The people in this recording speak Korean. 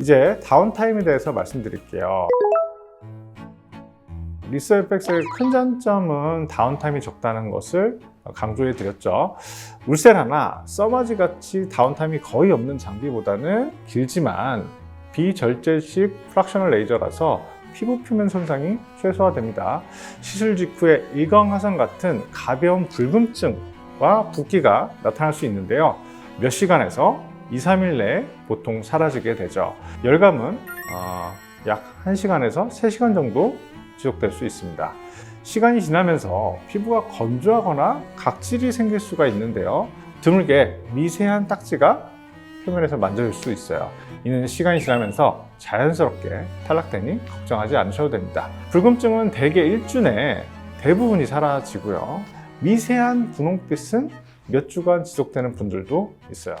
이제 다운타임에 대해서 말씀드릴게요. 리서 FX의 큰 장점은 다운타임이 적다는 것을 강조해 드렸죠. 울세라나 써마지 같이 다운타임이 거의 없는 장비보다는 길지만 비절제식 프락셔널 레이저라서 피부 표면 손상이 최소화됩니다. 시술 직후에 일광 화상 같은 가벼운 불금증과 붓기가 나타날 수 있는데요. 몇 시간에서 2, 3일 내에 보통 사라지게 되죠. 열감은 어, 약 1시간에서 3시간 정도 지속될 수 있습니다. 시간이 지나면서 피부가 건조하거나 각질이 생길 수가 있는데요. 드물게 미세한 딱지가 표면에서 만져질 수 있어요. 이는 시간이 지나면서 자연스럽게 탈락되니 걱정하지 않으셔도 됩니다. 불금증은 대개 일주 내에 대부분이 사라지고요. 미세한 분홍빛은 몇 주간 지속되는 분들도 있어요.